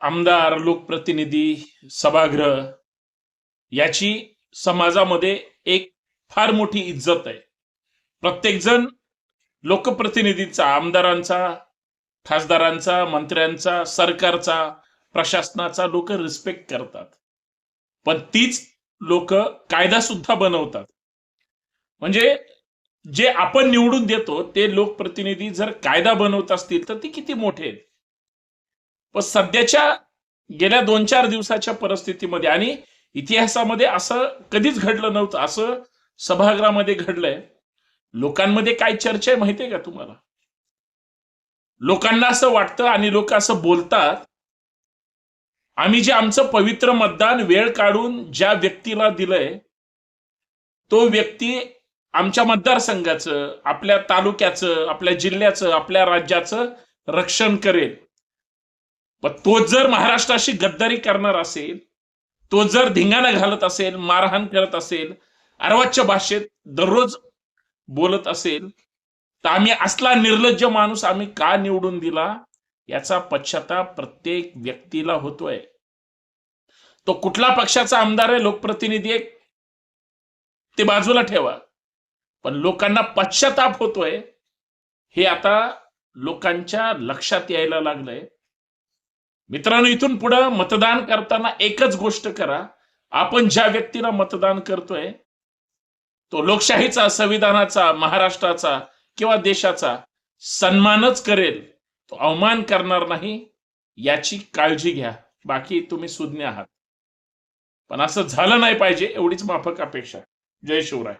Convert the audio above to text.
आमदार लोकप्रतिनिधी सभागृह याची समाजामध्ये एक फार मोठी इज्जत आहे. प्रत्येकजण लोकप्रतिनिधींचा आमदारांचा खासदारांचा मंत्र्यांचा सरकारचा प्रशासनाचा लोक रिस्पेक्ट करतात. पण तीच लोक कायदा सुद्धा बनवतात. म्हणजे जे आपण निवडून देतो ते लोकप्रतिनिधी जर कायदा बनवत असतील तर ते किती मोठे आहेत? पण सध्याच्या गेल्या दोन चार दिवसाच्या परिस्थितीमध्ये आणि इतिहासामध्ये असं कधीच घडलं नव्हतं असं सभागृहामध्ये घडलंय. लोकांमध्ये काय चर्चा आहे माहितीये का तुम्हाला? लोकांना असं वाटतं आणि लोक असं बोलतात आम्ही जे आमचं पवित्र मतदान वेळ काढून ज्या व्यक्तीला दिलंय तो व्यक्ती आमच्या मतदारसंघाचं आपल्या तालुक्याचं आपल्या जिल्ह्याचं आपल्या राज्याचं रक्षण करेल. पण तो जर महाराष्ट्राशी गद्दारी करणार असेल तो जर धिंगाणा घालत असेल मारहाण करत असेल अर्वाच्य भाषेत दररोज बोलत असेल तर आम्ही असला निर्लज्ज माणूस आम्ही का निवडून दिला? याचा पश्चाताप प्रत्येक व्यक्तीला होतोय. तो कुठला पक्षाचा आमदार आहे लोकप्रतिनिधी आहे ते बाजूला ठेवा. पण लोकांना पश्चाताप होतोय हे आता लोकांच्या लक्षात यायला लागलंय. मित्रांनो इथून पुढं मतदान करताना एकच गोष्ट करा. आपण ज्या व्यक्तीला मतदान करतोय तो लोकशाहीचा संविधानाचा महाराष्ट्राचा किंवा देशाचा सन्मानच करेल तो अवमान करणार नाही याची काळजी घ्या. बाकी तुम्ही सुज्ञ आहात. पण असं झालं नाही पाहिजे एवढीच माफक अपेक्षा. जय शिवराय.